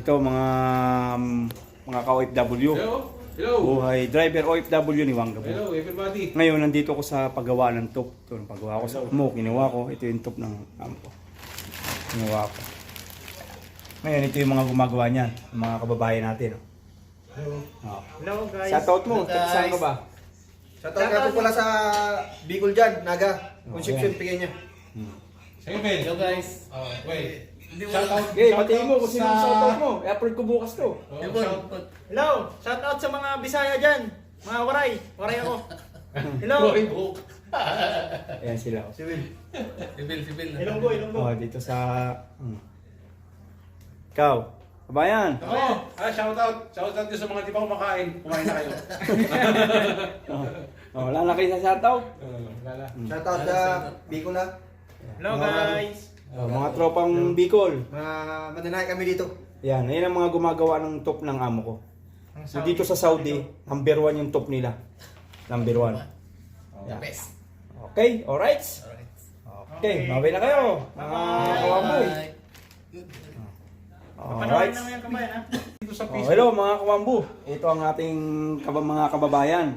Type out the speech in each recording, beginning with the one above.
Ito mga mga ka-OFW. Hello? Hello? Buhay driver OFW ni Wangga po. Hello, everybody. Ngayon, nandito ko sa paggawa ng top. Ito, yung paggawa ko sa mo, kinuha ko. Ito yung top ng ampo. Kinuha ko. Ngayon, ito yung mga gumagawa niyan. Mga kababayan natin. Oh. Hello guys. Shoutout mo. Hello. Saan ka ba? Shoutout nga po pala sa Bicol dyan, Naga. Concepcion, bigay niya. Sa'yo, Ben. Hello guys. Oh, wait. Shout out. Okay, patiin mo kung sino ang shoutout mo. I-upload ko bukas to. Oh, Hello. shout- Hello. Shout out sa mga Bisaya diyan. Mga waray. Waray ako. Hello. Roy Book. Ayan sila. oh. Si Will. Sibil, sibil. Ilonggo, Ilonggo. Oh, dito sa... Hmm. Ikaw, kabayan. Oh, ah, shout out. Shout out din sa mga di pa kumakain. Kumain na kayo. Oh, oh, wala na kayo sa shoutout. Oh, Lala. Shoutout sa Bicol. Hello guys. Oh, mga tropang Bicol. Mga mananahay kami dito. Yan, yan ang mga gumagawa ng top ng amo ko. So dito sa Saudi, number one yung top nila. Number one. The best. Okay, alright? Alright. Okay, mabay na kayo. Mga. Panoorin Alright. naman yan kabayan ha. Dito sa Oh, Facebook. hello mga kawambu. Ito ang ating kaba, mga kababayan.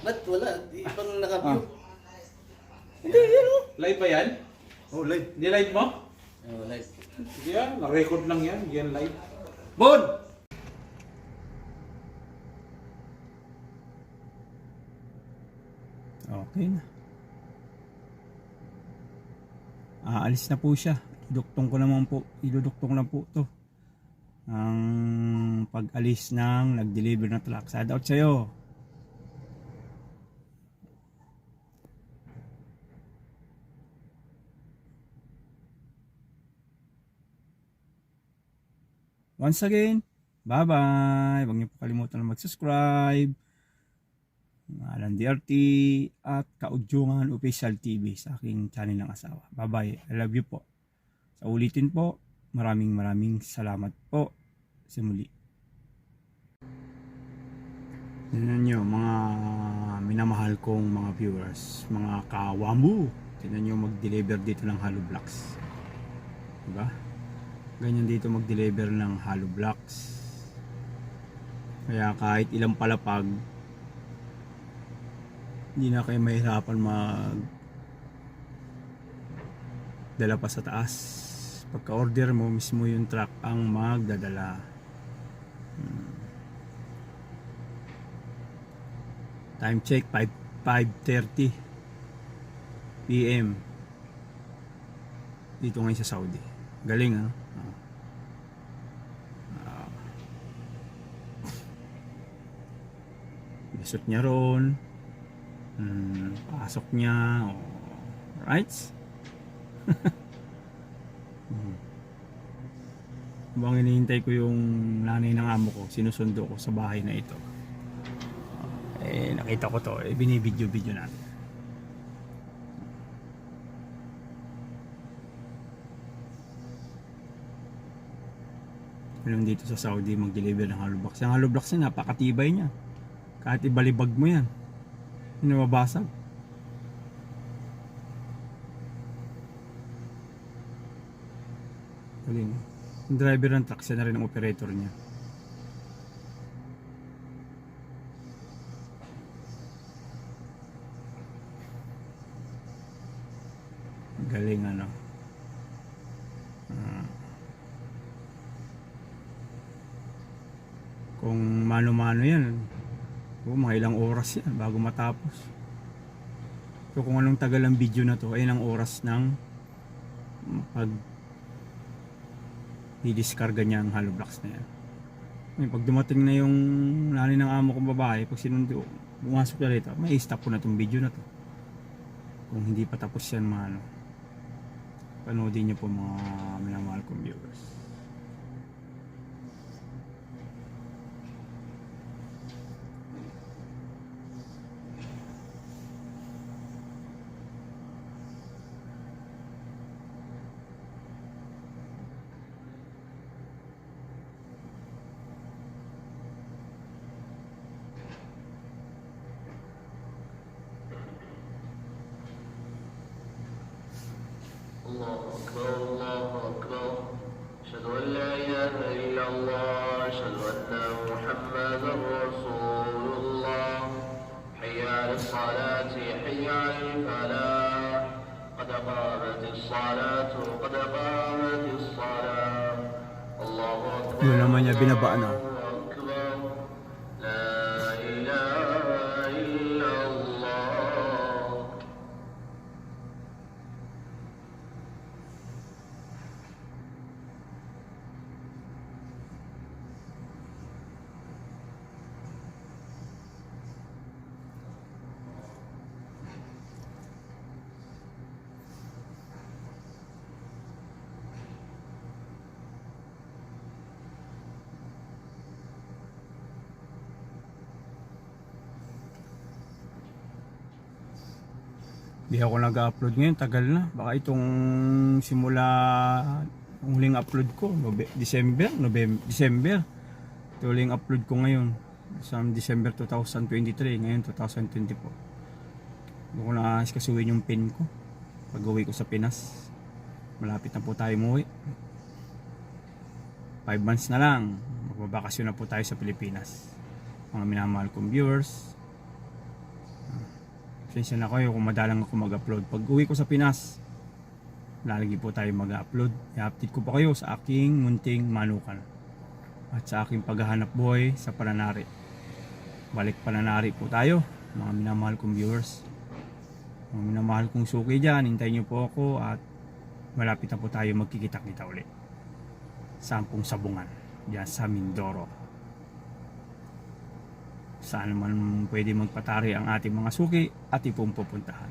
Ba't wala? Ibang naka-view. Hindi, yan oh. Live ba yan? Oh, live. Hindi live mo? Oh, live. Hindi yan. Na-record lang yan. Hindi yan live. Bon! Okay na. Aalis na po siya. Iduktong ko naman po. Iduduktong na po to. Ang pag-alis ng nag-deliver na truck. Shout out sa'yo. Once again, bye-bye. Huwag niyo po kalimutan na mag-subscribe. Alan DRT at Kaudyungan Official TV sa aking channel ng asawa. Bye-bye. I love you po. Sa ulitin po, maraming maraming salamat po sa muli. Tignan nyo, mga minamahal kong mga viewers, mga kawambu. Tignan nyo mag-deliver dito ng hollow blocks. Diba? Ganyan dito mag-deliver ng hollow blocks. Kaya kahit ilang palapag, hindi na kayo mahirapan mag dala pa sa taas pagka order mo mismo yung truck ang magdadala Hmm. time check 5 5.30 PM dito ngayon sa Saudi galing ah. Lisot niya ron Hmm, pasok niya. Oh, right? hmm. Habang hinihintay ko yung nanay ng amo ko, sinusundo ko sa bahay na ito. Eh, nakita ko to. Eh, binibidyo-video natin. Alam dito sa Saudi mag-deliver ng hollow blocks. Yung hollow blocks niya, napakatibay niya. Kahit ibalibag mo yan. Hindi mabasag. Galing. Yung driver ng truck, siya na rin ang operator niya. Galing ano. Ah. kung mano-mano yan, Oo, mga ilang oras yan bago matapos. So kung anong tagal ang video na to, ay ang oras ng pag i-discarga niya ang hollow blocks na yan. Ngayon, pag dumating na yung nanay ng amo kong babae, pag sinundo, pumasok na rito, may stop ko na tong video na to. Kung hindi pa tapos yan, mga ano, panoodin niyo po mga minamahal kong viewers. أكبر الله أكبر أشهد الله أشهد أن محمدا رسول الله. حي على الصلاة حي على الفلاح قد قامت الصلاة قد قامت الصلاة. الله أكبر. Yun naman Hindi ako nag-upload ngayon, tagal na. Baka itong simula ang huling upload ko, Nobe- December, November, December. Ito huling upload ko ngayon. Sa December 2023, ngayon 2024. Hindi ko na kasuwin yung pin ko. Pag uwi ko sa Pinas. Malapit na po tayo umuwi. 5 months na lang. Magbabakasyon na po tayo sa Pilipinas. Mga minamahal kong viewers, Pasensya na kayo kung ako mag-upload. Pag uwi ko sa Pinas, lalagi po tayo mag-upload. I-update ko pa kayo sa aking munting manukan. At sa aking paghahanap buhay sa Pananari. Balik Pananari po tayo, mga minamahal kong viewers. Mga minamahal kong suki dyan, hintayin niyo po ako at malapit na po tayo magkikita-kita ulit. Sampung sabungan, dyan sa Mindoro saan naman pwede magpatari ang ating mga suki at ipong pupuntahan.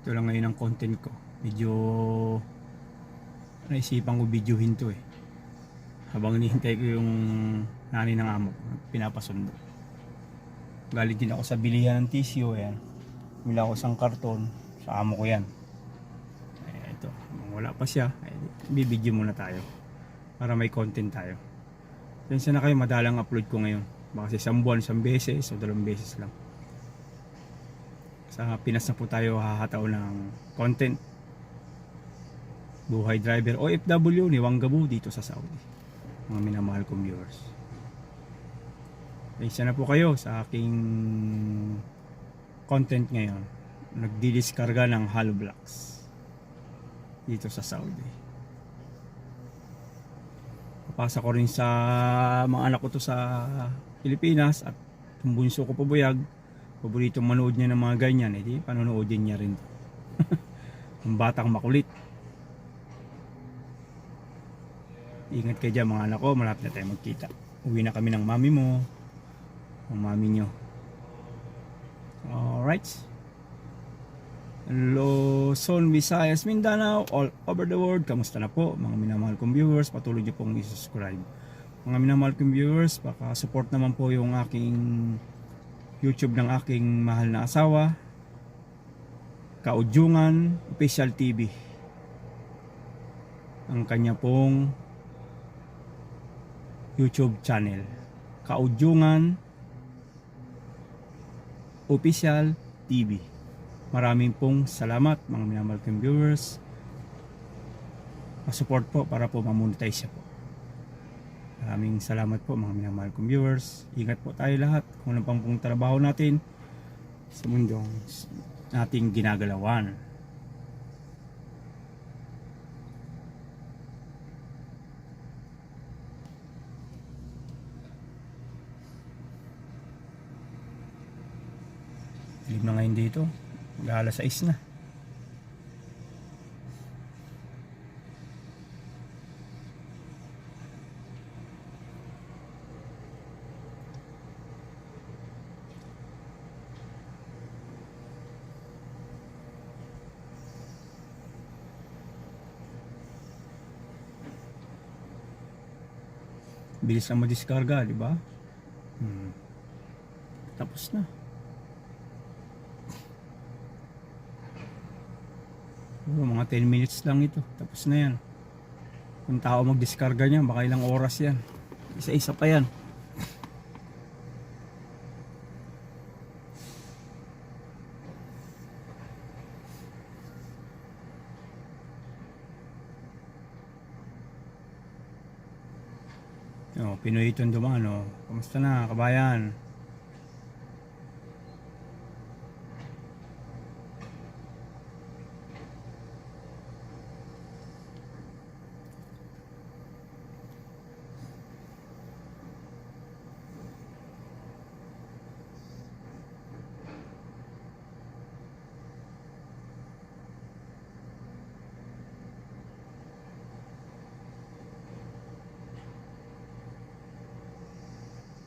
Ito lang ngayon ang content ko. Medyo naisipan ko videohin to eh. Habang hinihintay ko yung nani ng amo ko, pinapasundo. Galing din ako sa bilihan ng tissue, ayan. Mila ako isang karton, sa amo ko yan. Eh, ito, wala pa siya, eh, muna tayo. Para may content tayo. Pensya na kayo, madalang upload ko ngayon. Baka sa isang buwan, isang beses, o dalawang beses lang. Sa Pinas na po tayo hahataw ng content. Buhay driver OFW ni Wangabu dito sa Saudi. Mga minamahal kong viewers. Pensya na po kayo sa aking content ngayon nagdidiskarga ng hollow blocks dito sa Saudi. Papasa ko rin sa mga anak ko to sa Pilipinas at yung bunso ko pabuyag paborito manood niya ng mga ganyan eh di panonoodin niya rin ang batang makulit. Ingat kayo dyan mga anak ko malapit na tayo magkita. Uwi na kami ng mami mo ng mami nyo alright Luzon, Visayas, Mindanao, all over the world. Kamusta na po mga minamahal kong viewers? Patuloy niyo pong i-subscribe. Mga minamahal kong viewers, baka support naman po yung aking YouTube ng aking mahal na asawa. Kaudyungan Official TV. Ang kanya pong YouTube channel. Kaudyungan Official TV. Maraming pong salamat mga minamahal kong viewers. Pa-support po para po mamonetize siya po. Maraming salamat po mga minamahal kong viewers. Ingat po tayo lahat kung ano pang pong trabaho natin sa mundong nating ginagalawan. Dilim na ngayon dito. Mag-alas 6 na. Bilis na madiskarga, di ba? Hmm. Tapos na. mga 10 minutes lang ito tapos na yan kung tao magdiskarga niya baka ilang oras yan isa isa pa yan Oh, Pinoy itong dumaan, oh. Kamusta na, kabayan?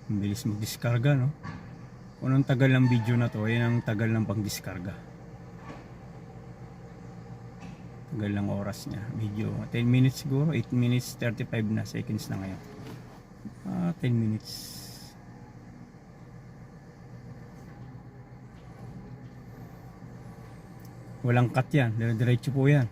Ang bilis mag-diskarga, no? Kung anong tagal ng video na to, yan ang tagal ng pang-diskarga. Tagal ng oras niya. Video, 10 minutes siguro, 8 minutes, 35 na seconds na ngayon. Ah, 10 minutes. Walang cut yan, dire-diretso po yan.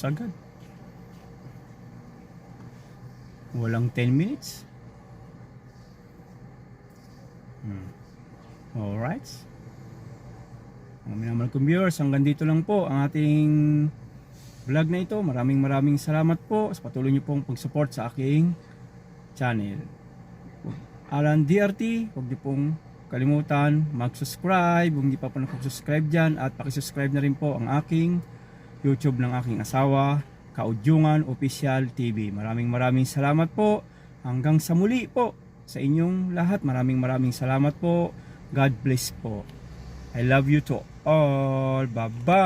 Tapos agad. Walang 10 minutes. Hmm. Alright. Mga minamahal kong viewers, hanggang dito lang po ang ating vlog na ito. Maraming maraming salamat po sa patuloy niyo pong pag-support sa aking channel. Alan DRT, huwag niyo pong kalimutan mag-subscribe. Kung hindi pa po nakapag-subscribe dyan at pakisubscribe na rin po ang aking YouTube ng aking asawa, Kaudyungan Official TV. Maraming maraming salamat po. Hanggang sa muli po sa inyong lahat. Maraming maraming salamat po. God bless po. I love you to all. Bye-bye.